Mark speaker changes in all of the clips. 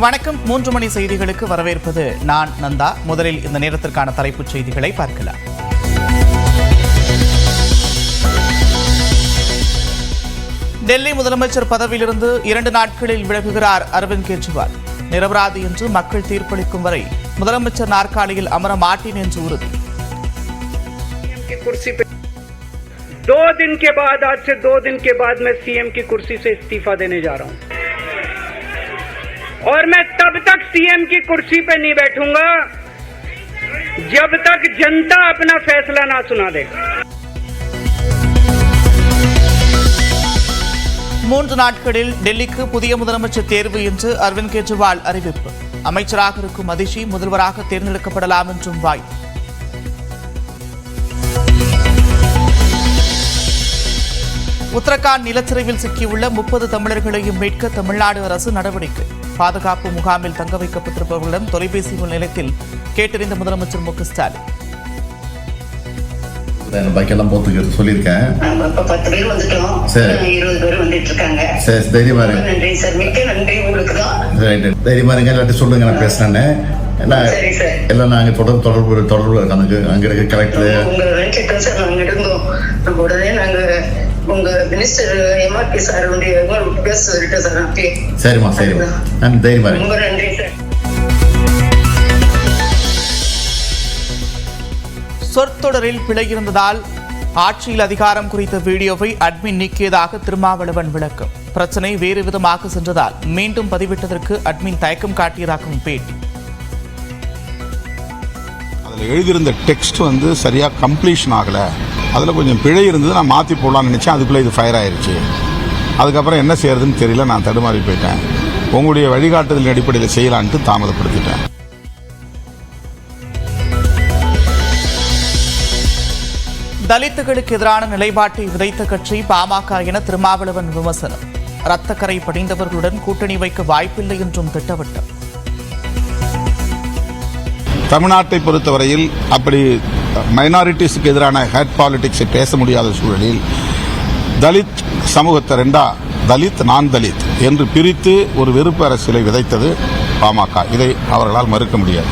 Speaker 1: வணக்கம் மூன்று மணி செய்திகளுக்கு வரவேற்பது நான் நந்தா முதலில் இந்த நேரத்திற்கான தலைப்புச் செய்திகளை பார்க்கலாம் டெல்லி முதலமைச்சர் பதவியிலிருந்து இரண்டு நாட்களில் விலகுகிறார் அரவிந்த் கெஜ்ரிவால் நிரபராதி என்று மக்கள் தீர்ப்பளிக்கும் வரை முதலமைச்சர் நாற்காலியில் அமர மாட்டேன் என்று உறுதி
Speaker 2: की कुर्सी पे दो दिन के बाद आज से दो दिन के बाद मैं सीएम की कुर्सी से इस्तीफा देने जा रहा हूं और मैं तब तक सीएम की कुर्सी पे नहीं बैठूंगा जब तक जनता अपना फैसला ना सुना दे
Speaker 1: மூன்று நாட்களில் டெல்லிக்கு புதிய முதலமைச்சர் தேர்வு என்று அரவிந்த் கெஜ்ரிவால் அறிவிப்பு அமைச்சராக இருக்கும் அதிஷி முதல்வராக தேர்ந்தெடுக்கப்படலாம் என்றும் வாய்ப்பு உத்தரகாண்ட் நிலச்சரிவில் சிக்கியுள்ள முப்பது தமிழர்களையும் மீட்க தமிழ்நாடு அரசு நடவடிக்கை. பாதுகாப்பு முகாமில் தங்க வைக்கப்பட்டிருப்பவர்களிடம் தொலைபேசி நிலையத்தில் கேட்டறிந்த முதலமைச்சர் மு க ஸ்டாலின்.
Speaker 3: போத்துக்கு சொல்லியிருக்கேன்.
Speaker 4: நம்ம இப்ப பத்து பேர் வந்துட்டோம்.
Speaker 3: சரி.
Speaker 4: இன்னும் இருபது பேர் வந்துட்டு இருக்காங்க
Speaker 3: சரி தைரியமா இருங்க
Speaker 4: நன்றி சார். மிக்க நன்றி உங்களுக்கு தான்.
Speaker 3: தைரியமா இருங்க சொல்லுங்க நான் எல்லாம் நாங்கள் தொடர்பு தொடர்பு தொடர்பு அங்கே அங்கே இருக்க கலெக்டர்
Speaker 4: உங்க நினைச்சிட்டோம் சார். நாங்க இருந்தோம். நம்ம உடனே நாங்க உங்க மினிஸ்டர் எம்ஆர்பி சார் பேச சொல்லிட்டோம் சார் அப்பயே
Speaker 3: சரிம்மா சரிம்மா. தைரியமா
Speaker 4: ரொம்ப நன்றி சார்
Speaker 1: சொற்தொடரில் பிழை இருந்ததால் ஆட்சியில் அதிகாரம் குறித்த வீடியோவை அட்மின் நீக்கியதாக திருமாவளவன் விளக்கம். பிரச்சனை வேறு விதமாக சென்றதால் மீண்டும் பதிவிட்டதற்கு அட்மின் தயக்கம் காட்டியதாகவும் பேட்டி.
Speaker 5: அதில் எழுதியிருந்த டெக்ஸ்ட் வந்து சரியாக கம்ப்ளீஷன் ஆகலை. அதில் கொஞ்சம் பிழை இருந்தது நான் மாற்றி போடலாம்னு நினச்சேன். அதுக்குள்ளே இது ஃபயர் ஆயிருச்சு. அதுக்கப்புறம் என்ன செய்யறதுன்னு தெரியல நான் தடுமாறி போயிட்டேன். உங்களுடைய வழிகாட்டுதலின் அடிப்படையில் செய்யலான்ட்டு தாமதப்படுத்திட்டேன்.
Speaker 1: தலித்துகளுக்கு எதிரான நிலைப்பாட்டை விதைத்த கட்சி பாமக என திருமாவளவன் விமர்சனம். ரத்தக்கரை படிந்தவர்களுடன் கூட்டணி வைக்க வாய்ப்பில்லை என்றும் திட்டவட்டம்.
Speaker 5: தமிழ்நாட்டை பொறுத்தவரையில் அப்படி மைனாரிட்டிஸுக்கு எதிரான ஹேட் பாலிடிக்ஸை பேச முடியாத சூழலில் தலித் சமூகத்தை ரெண்டா தலித் நான் தலித் என்று பிரித்து ஒரு வெறுப்பு அரசியலை விதைத்தது பாமக. இதை அவர்களால் மறுக்க முடியாது.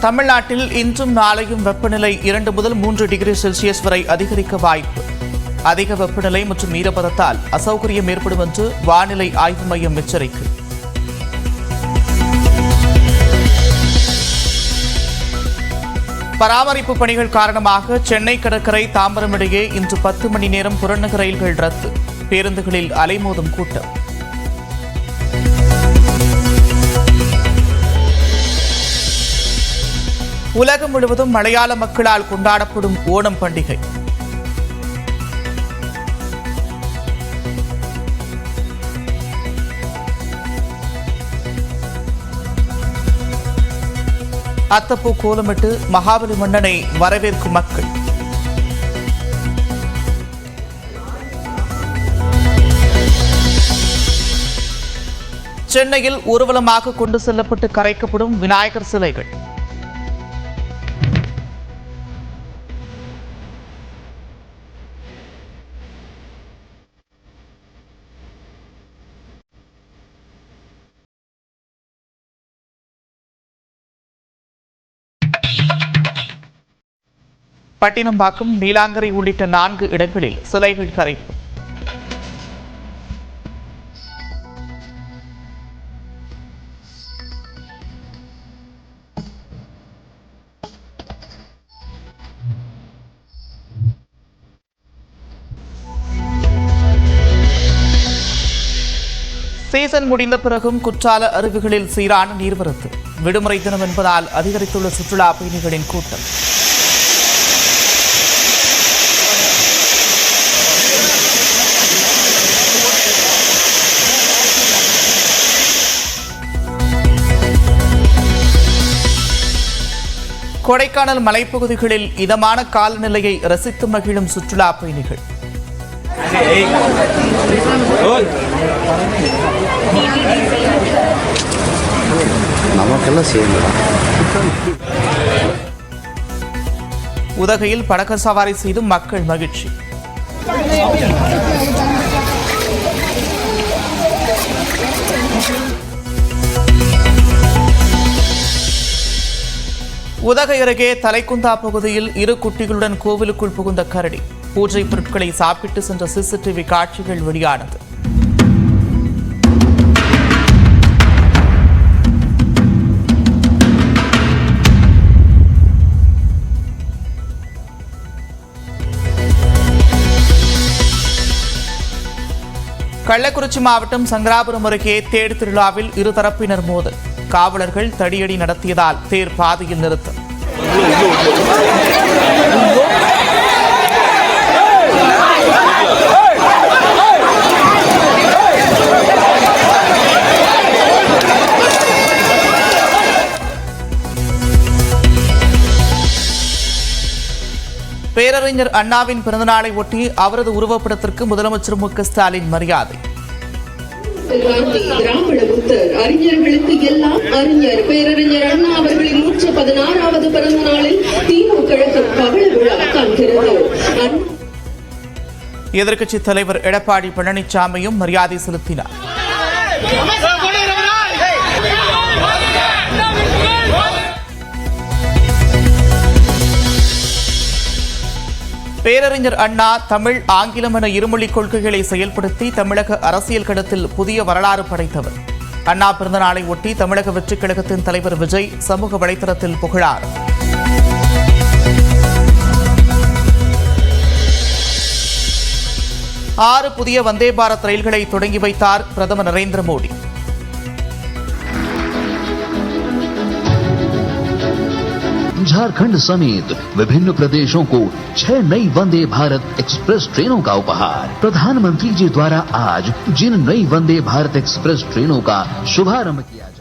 Speaker 1: தமிழ்நாட்டில் இன்றும் நாளையும் வெப்பநிலை இரண்டு முதல் மூன்று டிகிரி செல்சியஸ் வரை அதிகரிக்க வாய்ப்பு. அதிக வெப்பநிலை மற்றும் ஈரப்பதத்தால் அசௌகரியம் ஏற்படும் என்று வானிலை ஆய்வு மையம் எச்சரிக்கை. பராமரிப்பு பணிகள் காரணமாக சென்னை கடற்கரை தாம்பரம் இடையே இன்று பத்து மணி நேரம் புறநகர் ரயில்கள் ரத்து. பேருந்துகளில் அலைமோதும் கூட்டம். உலகம் முழுவதும் மலையாள மக்களால் கொண்டாடப்படும் ஓணம் பண்டிகை. அத்தப்பூ கோலமிட்டு மகாபலி மன்னனை வரவேற்கும் மக்கள். சென்னையில் ஊர்வலமாக கொண்டு செல்லப்பட்டு கரைக்கப்படும் விநாயகர் சிலைகள். பட்டினம்பாக்கம் நீலாங்கரை உள்ளிட்ட நான்கு இடங்களில் சிலைகள் கரைப்பு. சீசன் முடிந்த பிறகும் குற்றால அருவிகளில் சீரான நீர்வரத்து. விடுமுறை தினம் என்பதால் அதிகரித்துள்ள சுற்றுலா பயணிகளின் கூட்டம். கொடைக்கானல் மலைப்பகுதிகளில் இதமான காலநிலையை ரசித்து மகிழும் சுற்றுலா பயணிகள் உதகையில் படக சவாரி செய்து மக்கள் மகிழ்ச்சி Thank you. உதகை அருகே தலைக்குந்தா பகுதியில் இரு குட்டிகளுடன் கோவிலுக்குள் புகுந்த கரடி. பூஜை பொருட்களை சாப்பிட்டு சென்ற சிசிடிவி காட்சிகள் வெளியானது. கள்ளக்குறிச்சி மாவட்டம் சங்கராபுரம் அருகே தேடு திருவிழாவில் இருதரப்பினர் மோதல். காவலர்கள் தடியடி நடத்தியதால் தேர் பாதையில் நிறுத்தம். பேரறிஞர் அண்ணாவின் பிறந்தநாளை ஒட்டி அவரது உருவப்படத்திற்கு முதலமைச்சர் மு க ஸ்டாலின் மரியாதை.
Speaker 6: காந்தி திராவிட புத்தர் அறிஞர்களுக்கு எல்லாம் அறிஞர் பேரறிஞர் அண்ணா அவர்களின் நூற்று பதினாறாவது பிறந்த நாளில் திமுக கழகம் பவள விழா காண்கிறது. அண்ணா
Speaker 1: எதிர்க்கட்சித் தலைவர் எடப்பாடி பழனிசாமியும் மரியாதை செலுத்தினார். பேரறிஞர் அண்ணா தமிழ் ஆங்கிலம் என இருமொழிக் கொள்கைகளை செயல்படுத்தி தமிழக அரசியல் களத்தில் புதிய வரலாறு படைத்தவர். அண்ணா பிறந்தநாளை ஒட்டி தமிழக வெற்றிக் கழகத்தின் தலைவர் விஜய் சமூக வலைதளத்தில் புகழார். ஆறு புதிய வந்தே பாரத் ரயில்களை தொடங்கி வைத்தார் பிரதமர் நரேந்திர மோடி.
Speaker 7: झारखंड समेत विभिन्न प्रदेशों को छह नई वंदे भारत एक्सप्रेस ट्रेनों का उपहार प्रधानमंत्री जी द्वारा आज जिन नई वंदे भारत एक्सप्रेस ट्रेनों का शुभारंभ किया जा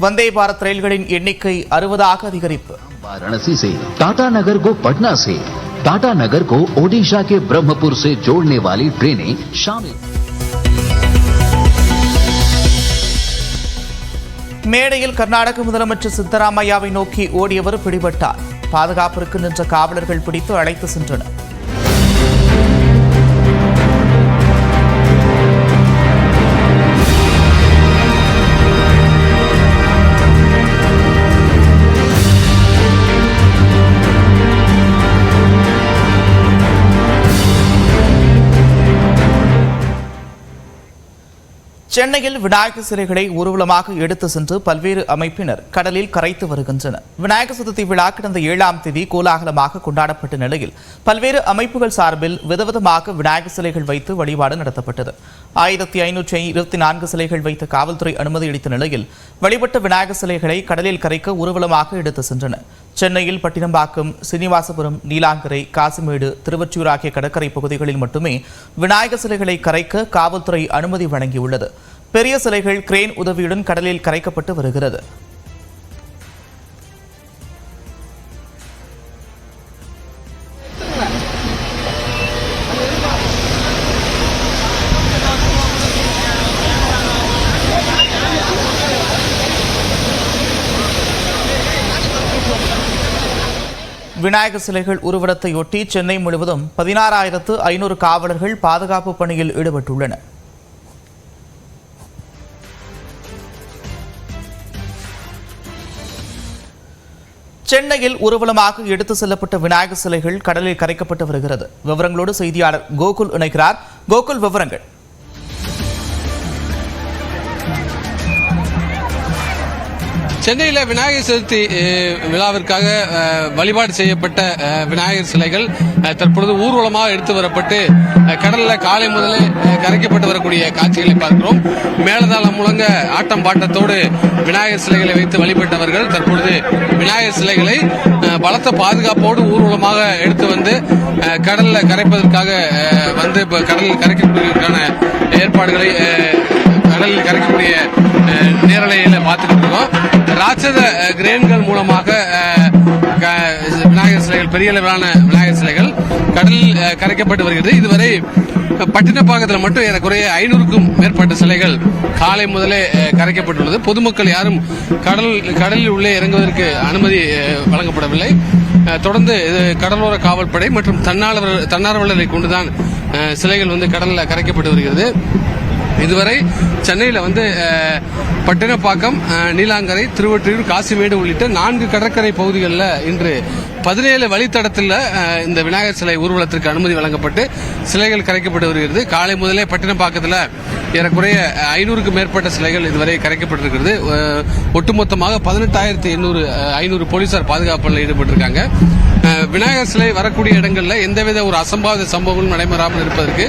Speaker 1: வந்தே பாரத் ரயில்களின் எண்ணிக்கை அறுபதாக அதிகரிப்பு
Speaker 7: वाराणसी से टाटा नगर को पटना से टाटा नगर को ओडिशा के ब्रह्मपुर से जोड़ने वाली ट्रेनें शामिल
Speaker 1: மேடையில் கர்நாடக முதலமைச்சர் சித்தராமையாவை நோக்கி ஓடியவர் பிடிபட்டார். பாதுகாப்பிற்கு நின்ற காவலர்கள் பிடித்து அழைத்து சென்றனர். சென்னையில் விநாயகர் சிலைகளை ஊர்வலமாக எடுத்து சென்று பல்வேறு அமைப்பினர் கடலில் கரைத்து வருகின்றனர். விநாயகர் சதுர்த்தி விழா கடந்த ஏழாம் தேதி கோலாகலமாக கொண்டாடப்பட்ட நிலையில் பல்வேறு அமைப்புகள் சார்பில் விதவிதமாக விநாயகர் சிலைகள் வைத்து வழிபாடு நடத்தப்பட்டது. ஆயிரத்தி ஐநூற்றி இருபத்தி நான்கு சிலைகள் வைத்த காவல்துறை அனுமதி அளித்த நிலையில் வழிபட்ட விநாயகர் சிலைகளை கடலில் கரைக்க ஊர்வலமாக எடுத்து சென்றனர். சென்னையில் பட்டினம்பாக்கம் சீனிவாசபுரம் நீலாங்கரை காசிமேடு திருவொற்றியூர் ஆகிய கடற்கரை பகுதிகளில் மட்டுமே விநாயகர் சிலைகளை கரைக்க காவல்துறை அனுமதி வழங்கியுள்ளது. பெரிய சிலைகள் கிரேன் உதவியுடன் கடலில் கரைக்கப்பட்டு வருகிறது. விநாயகர் சிலைகள் உருவடத்தையொட்டி சென்னை முழுவதும் பதினாறாயிரத்து ஐநூறு காவலர்கள் பாதுகாப்பு பணியில் ஈடுபட்டுள்ளனர். சென்னையில் ஊர்வலமாக எடுத்து செல்லப்பட்ட விநாயகர் சிலைகள் கடலில் கரைக்கப்பட்டு வருகிறது. விவரங்களோடு செய்தியாளர் கோகுல் இணைக்கிறார் கோகுல் விவரங்கள்.
Speaker 8: சென்னையில் விநாயகர் சதுர்த்தி விழாவிற்காக வழிபாடு செய்யப்பட்ட விநாயகர் சிலைகள் தற்பொழுது ஊர்வலமாக எடுத்து வரப்பட்டு கடலில் காலை முதலே கரைக்கப்பட்டு வரக்கூடிய காட்சிகளை பார்க்கிறோம். மேலதாளம் முழங்க ஆட்டம் பாட்டத்தோடு விநாயகர் சிலைகளை வைத்து வழிபட்டவர்கள் தற்பொழுது விநாயகர் சிலைகளை பலத்த பாதுகாப்போடு ஊர்வலமாக எடுத்து வந்து கடலில் கரைப்பதற்காக வந்து இப்போ கடலில் கரைக்கிறதுக்கான ஏற்பாடுகளை கடலில் கரைக்கக்கூடிய நேரலையில பார்த்துக்கிட்டு இருக்கோம். ராட்சத கிரேன்கள் மூலமாக க- விநாயகர் சிலைகள் பெரிய அளவிலான விநாயகர் சிலைகள் கடலில் கரைக்கப்பட்டு வருகிறது. இதுவரை பட்டினப்பாக்கத்தில் மட்டும் ஏறக்குறைய ஐநூறுக்கும் மேற்பட்ட சிலைகள் காலை முதலே கரைக்கப்பட்டுள்ளது. பொதுமக்கள் யாரும் கடல் கடலில் உள்ளே இறங்குவதற்கு அனுமதி வழங்கப்படவில்லை. தொடர்ந்து இது கடலோர காவல்படை மற்றும் தன்னார்வலர் தன்னார்வலரை கொண்டுதான் சிலைகள் வந்து கடலில் கரைக்கப்பட்டு வருகிறது. இதுவரை சென்னையில் வந்து பட்டினப்பாக்கம் நீலாங்கரை திருவொற்றியூர் காசிமேடு உள்ளிட்ட நான்கு கடற்கரை பகுதிகளில் இன்று பதினேழு வழித்தடத்தில் இந்த விநாயகர் சிலை ஊர்வலத்திற்கு அனுமதி வழங்கப்பட்டு சிலைகள் கரைக்கப்பட்டு வருகிறது. காலை முதலே பட்டினப்பாக்கத்தில் ஏறக்குறைய ஐநூறுக்கும் மேற்பட்ட சிலைகள் இதுவரை கரைக்கப்பட்டிருக்கிறது. ஒட்டுமொத்தமாக பதினெட்டாயிரத்தி எண்ணூறு ஐநூறு போலீசார் பாதுகாப்பில் ஈடுபட்டிருக்காங்க. விநாயகர் சிலை வரக்கூடிய இடங்களில் எந்தவித ஒரு அசம்பாவித சம்பவங்களும் நடைபெறாமல் இருப்பதற்கு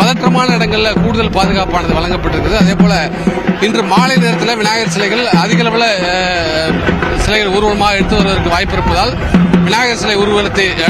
Speaker 8: பதற்றமான இடங்களில் கூடுதல் பாதுகாப்பானது வழங்கப்பட்டிருக்கிறது. அதே போல இன்று மாலை நேரத்தில் விநாயகர் சிலைகள் அதிக அளவில் சிலைகள் ஊர்வலமாக எடுத்து வருவதற்கு வாய்ப்பு இருப்பதால் விநாயகர் சிலை ஊர்வலத்தை